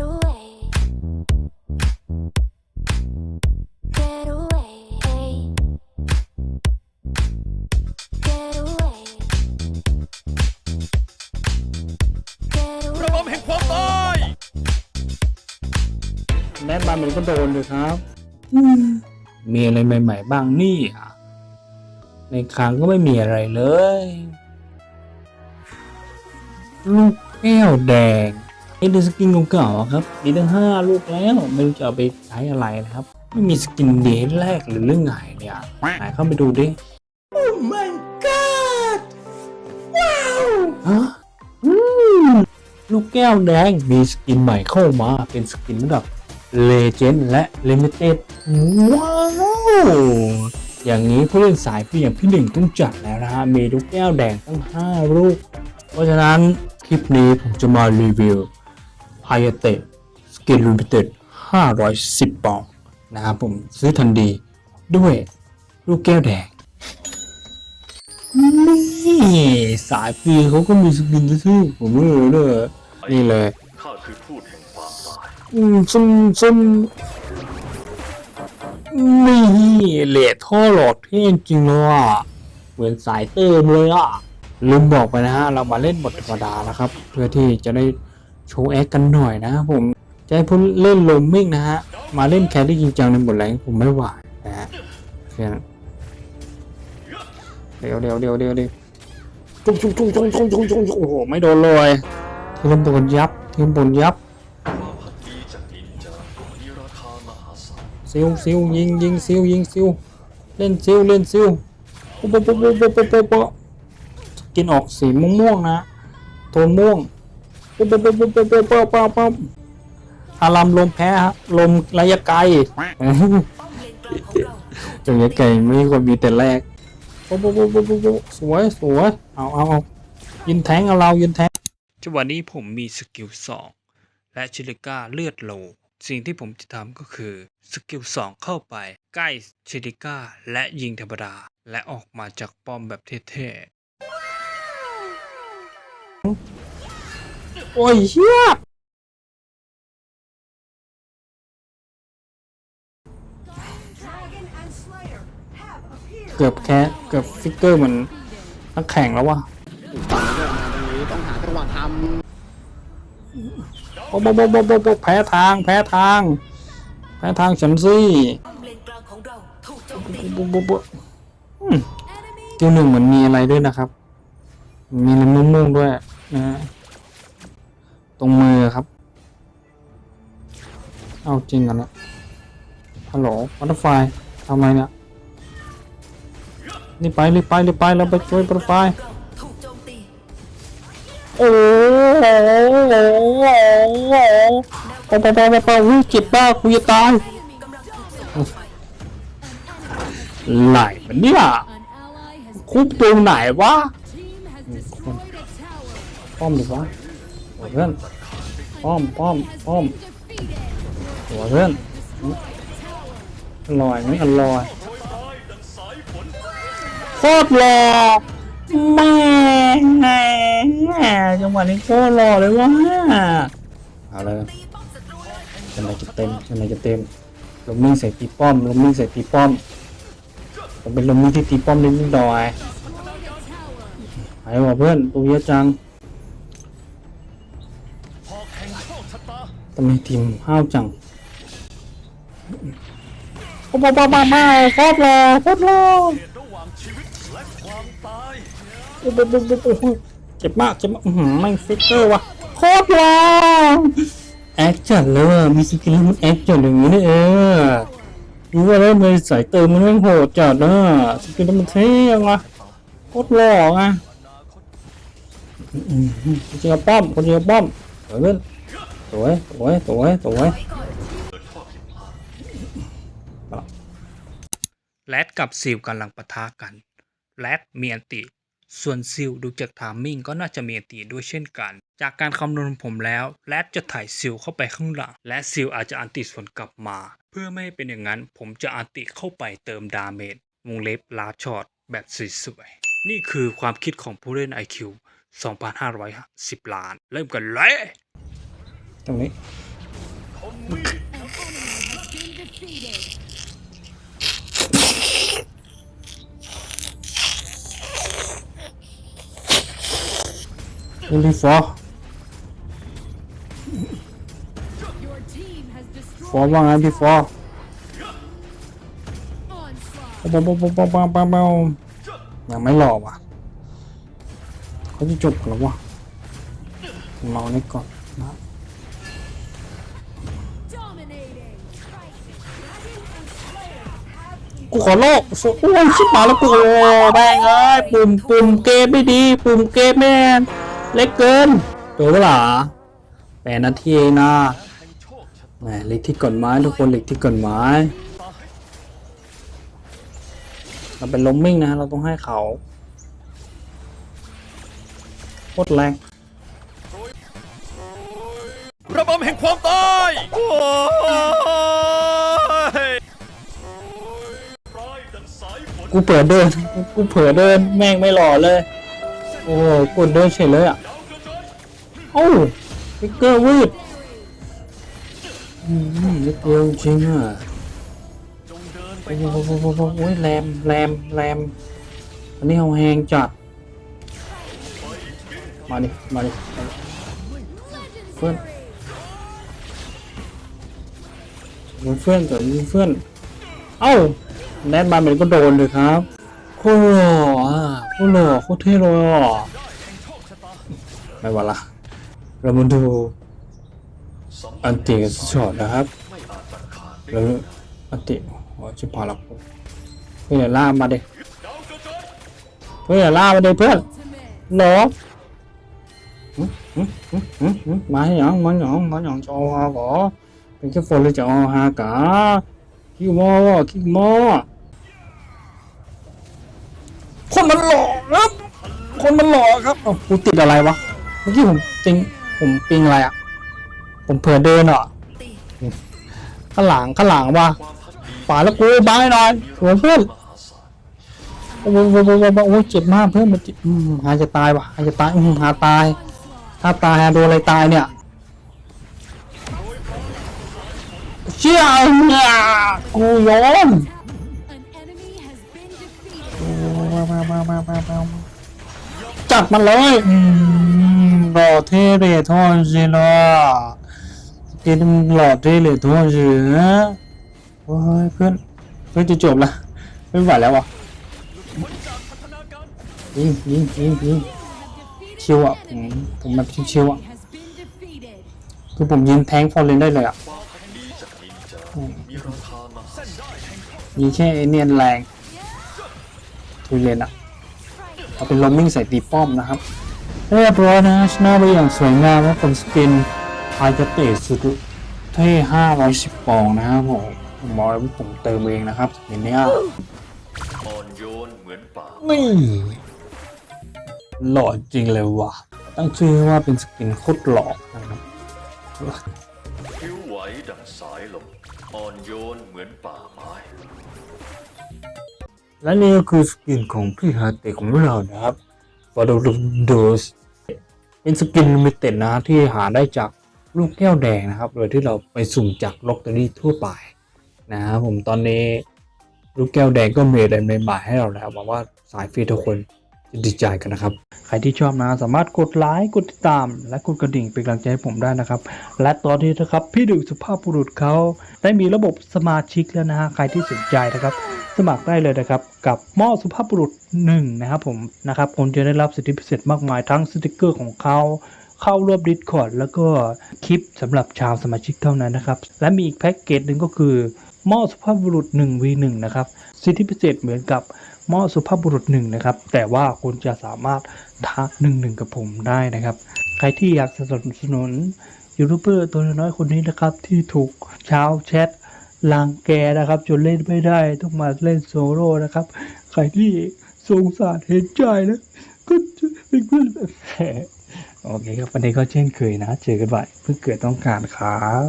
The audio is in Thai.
ระบ away. บแห่งความตายแม่บ้านมันก็โดนเลยครับอืมมีอะไรใหม่ ๆ บ้างนี่อะ ในครั้งก็ไม่มีอะไรเลยลูกแก้วแดง ไอ้ดูสกินเก่าๆอะครับมีตั้งห้าลูกแล้ว ไม่รู้จะเอาไปใช้อะไรนะครับ ไม่มีสกินเดย์แรกหรือเรื่องไงเนี่ยไหนเข้าไปดูดิโอ้ my god ว้าวฮะอืมลูกแก้วแดงมีสกินใหม่เข้ามาเป็นสกินระดับเลเจนด์และลิมิเต็ดว้าว อย่างนี้ผู้เล่นสายพี่อย่างพี่หนึ่งต้องจัดแล้วนะฮะ มีลูกแก้วแดงตั้ง 5 ลูก เพราะฉะนั้นคลิปนี้ผมจะมารีวิว h y a t e สกินลิมิเต็ด510ปองค์นะครับผมซื้อทันดีด้วยลูกแก้วแดงนี่สายฟรีเขาก็มีสกินซื่อผมไม่รู้เลยนี่เลยอืมซุ่มซุ่มนี่เลดท่อหลอดเท่จริงเลยอะเหมือนสายเติมเลยอะลืมบอกไปนะฮะเรามาเล่นบทธรรมดานะครับ เพื่อที่จะได้ โชว์แอคกันหน่อยนะครับผมจะให้ผู้เล่นลมมิ่งนะฮะ มาเล่นแครี่จริงจังในบทแรงผมไม่ไหวนะฮะเดี๋ยวเดี๋ยวเดี๋ยวเดี๋ยวเดี๋ยวจุ๊งจุ๊งจุ๊งจุ๊งจุ๊งจุ๊งจุ๊งโอ้โหไม่โดนเลยทีมบนยับทีมบนยับความพักดีจากนินจามีราคามหาศาลซิวซิวยิงยิงซิวยิงซิวเล่นซิวเล่นซิวปุ๊บปุ๊บปุ๊บปุ๊บปุ๊บปุ๊บปุ๊บกินออกสีม่วงๆนะโทนม่วง ปุ๊บปุ๊บปุ๊บปุ๊บปุ๊บปุ๊บปุ๊บปุ๊บปุ๊บอารามลมแพ้ฮะลมระยะไกลระยะไกลไม่ควรมีแต่แรกปุ๊บปุ๊บปุ๊บปุ๊บปุ๊บสวยสวยเอาเอาเอายินแทงเอาเรายินแทงจังหวะนี้ผมมีสกิลสองและชิลิก้าเลือดโลสิ่งที่ผมจะทำก็คือสกิล2เข้าไป ใกล้ชิลิก้าและยิงธรรมดา และออกมาจากป้อมแบบเท่ๆ โอ้ยเฮียเกือบแค่เกือบฟิกเกอร์เหมือนนักแข่งแล้ววะต้องหาจังหวะทำโอ้โบโบโบโบโบแพ้ทางแพ้ทาง แพ้ทางฉันสิป้อมเลนกลางของเราถูกโจมตีโบบโบอืมตัวหนึ่งเหมือนมีอะไรด้วยนะครับ มีน้ำม่วงด้วยนะฮะ ตรงมือครับ เอาจริงกันนะฮัลโหลวัตตอร์ไฟทำไมเนี่ยรีบไปรีบไปรีบไปเราไปช่วยวัตเตอร์ไฟเราถูกโจมตีโอ้โหปะปะปะปะปะวิ่งเจ็บบ้ากูจะตายกำลังถูกส่งออกไหลมันเนี่ยคุบตรงไหนวะป้อมดีวะหัว เพื่อนป้อมป้อมป้อมหัวเพื่อนอร่อยไหมอร่อยโคตรหล่อแม่จังหวะนี้โคตรหล่อเลยวะเอาเลยตีป้อมศัตรูเลยฉันไหนจะเต็มฉันไหนจะเต็มลมมิ่งใส่ตีป้อมลมมิ่งใส่ตีป้อมผมเป็นลมมิ่งที่ตีป้อมนิดนิดหน่อยไอ้หัวเพื่อนตัวเยอะจังำไมทีมห้าวจังโอ้บ้าบ้าบ้าบ้าโคตรหล่อโครหล่อเหตุระหว่างชีวิตแลยโอ้โหโอ้โหโอ้โหเจ็บมากเจ็บมากไม่งฟิกเกอร์วะโคตรหล่อแอคจัดเลยมีสกิลมันแอคจัดอย่างนี้นี่เองรู้ว่าแล้วเลยสายเติมมันไม่งโหดจัดนะสกิลมันเท่ยังวะโคตรหล่อไงคนเจอป้อมคนเจอป้อมเพื่อ สวยสวยสวยสวยแรดกับซิลกำลังปะทะกันแรดมีอันติ ส่วนซิลดูจากทามมิ่งก็น่าจะมีอันติด้วยเช่นกัน จากการคำนวณผมแล้วแรดจะถ่ายซิลเข้าไปข้างหลัง และซิลอาจจะอันติส่วนกลับมา เพื่อไม่ให้เป็นอย่างนั้นผมจะอันติเข้าไปเติมดาเมจวงเล็บลาช็อตแบบสวยๆนี่คือความคิดของผู้เล่น IQ 2,510 ล้าน เริ่มกันเลย ตรงนี้ been defeated. เอลิฟอร์ Your team has ฟอร์ destroyed ว่าไงพี่ฟอร์ onslaught. ปะปะปะปะปะปะปะยังไม่หล่อว่ะเขาจะจบหรอวะรอนี่ก่อนนะ กูขอโลกโอ้ยชิบหายแล้วกูโอ้แม่งเอ้ยปุ่มปุ่มเกมไม่ดี ปุ่มเกมแม่งเล็กเกินตัวเปล่าแปดนาทีเองนะแห่งโชคชะแหมเล็กที่กฎหมายทุกคนเล็กที่กฎหมายตาให้เราเป็นล้มมิ่งนะเราต้องให้เขาโคตรแรงระบำแห่งความตายโอ้ย กูเปิดเดิน กูเผลอเดินแม่งไม่หล่อเลย โอ้โหกดเดินเฉยเลยอะยาวกระจายโอ้ฟิกเกอร์วืดอืมนิดเดียวจริงอะจงเดินไปโอ้โหโอ้โหโอ้โหโอ้ยแรมแรมแรมอันนี้เอาแหงจัด มาดิ มาดิเพื่อนเพื่อนแต่มึงเพื่อนเอ้า แนทมาเป็นก็โดนเลยครับโคตรหล่ออะโคตรหล่อโคตรเท่เลยอะไม่ว่าละเรามาดูอันติกับช็อตนะครับแล้วอันติโอ้ชิบหายละกูเพื่อนล่ามาเดิยาวกเพื่อนล่ามาเดิเพื่อนหรอหึหึหึหึหึมาให้ยังมาหยังมาหยังจะเอาฮากอเป็นแค่ฝนเลยจะเอาฮากา ขี้โมขี้โมคนมันหล่อครับ คนมันหล่อครับอ้ากูติดอะไรวะ เมื่อกี้ผมปิงผมปิงอะไรอะ ผมเผื่อเดินเหรอข้างหลังข้างหลังว่ะป่าแล้วกูบ้าให้หน่อยสวเพื่อนโอ้โหโอ้โหโอ้โหโอ้โหเจ็บมากเพื่อนมันเจ็บอืมหาจะตายว่ะหาจะตายอืมหาตาย ถ้าตายหาโดนอะไรตายเนี่ย เชี่ยเนี่ยกูยอม An enemy has been defeated. จัดมันเลยอืมหล่อเท่เลยทอนสินะเกมมันหล่อเท่เลยทอนสินะโอ้ยเพื่อนเพื่อนจะจบละไม่ไหวแล้วว่ะผลจากพัฒนาการยิงยิงยิงยิง Have defeated ชิวอะ an ผม enemy. ผมแบบชิวๆอะ Has been defeated. คือผมยิงแทงฟอร์เรนได้เลยอะ มีแค่เนียนแรงทุเรนอะเอาเป็นลมมิ่งใส่ตีป้อมนะครับเรียบร้อยนะชนะไปอย่างสวยงามนะผมสกินอายาเตะสุดเท่510ปองนะครับผมผมบอกเลยว่าผมเติมเองนะครับสกินเนี้ยอ่อนโยนเหมือนป่านี่หล่อจริงเลยว่ะ ตั้งชื่อว่าเป็นสกินโคตรหล่อนะครับ อ่อนโยนเหมือนป่าไม้และนี่ก็คือสกินของพี่ฮาเตะของเรานะครับฟอร์ดโดสเป็นสกินลิมิเต็ดนะที่หาได้จากลูกแก้วแดงนะครับ โดยที่เราไปสุ่มจากลอตเตอรี่ทั่วไปนะครับผมตอนนี้ลูกแก้วแดงก็มีอะไรใหม่ๆให้เราแล้วหวังว่าสายฟรีทุกคน ดีใจกันนะครับ ใครที่ชอบนะ สามารถกดไลค์กดติดตาม และกดกระดิ่งเป็นกำลังใจให้ผมได้นะครับ และตอนนี้นะครับพี่ดึกสุภาพบุรุษเขาได้มีระบบสมาชิกแล้วนะฮะใครที่สนใจนะครับ สมัครได้เลยนะครับกับหม้อสุภาพบุรุษ1นะครับผมนะครับคุณจะได้รับสิทธิพิเศษมากมายทั้งสติกเกอร์ของเขาเข้าร่วมดิสคอร์ดแล้วก็คลิปสำหรับชาวสมาชิกเท่านั้นนะครับ และมีอีกแพ็กเกจหนึ่งก็คือหม้อสุภาพบุรุษ 1v1 นะครับ สิทธิพิเศษเหมือนกับ หม้อสุภาพบุรุษ1นะครับ แต่ว่าคุณจะสามารถท้า1 1กับผมได้นะครับ ใครที่อยากสนับสนุนยูทูบเบอร์ตัวน้อยคนนี้นะครับ ที่ถูกชาวแชทลังแกนะครับ จนเล่นไม่ได้ต้องมาเล่นโซโล่นะครับ ใครที่สงสารเห็นใจนะก็จะเป็นเพื่อนแบบแหมโอเคครับวันนี้ก็เช่นเคยนะ เจอกันใหม่เพื่อเกิดต้องการครับ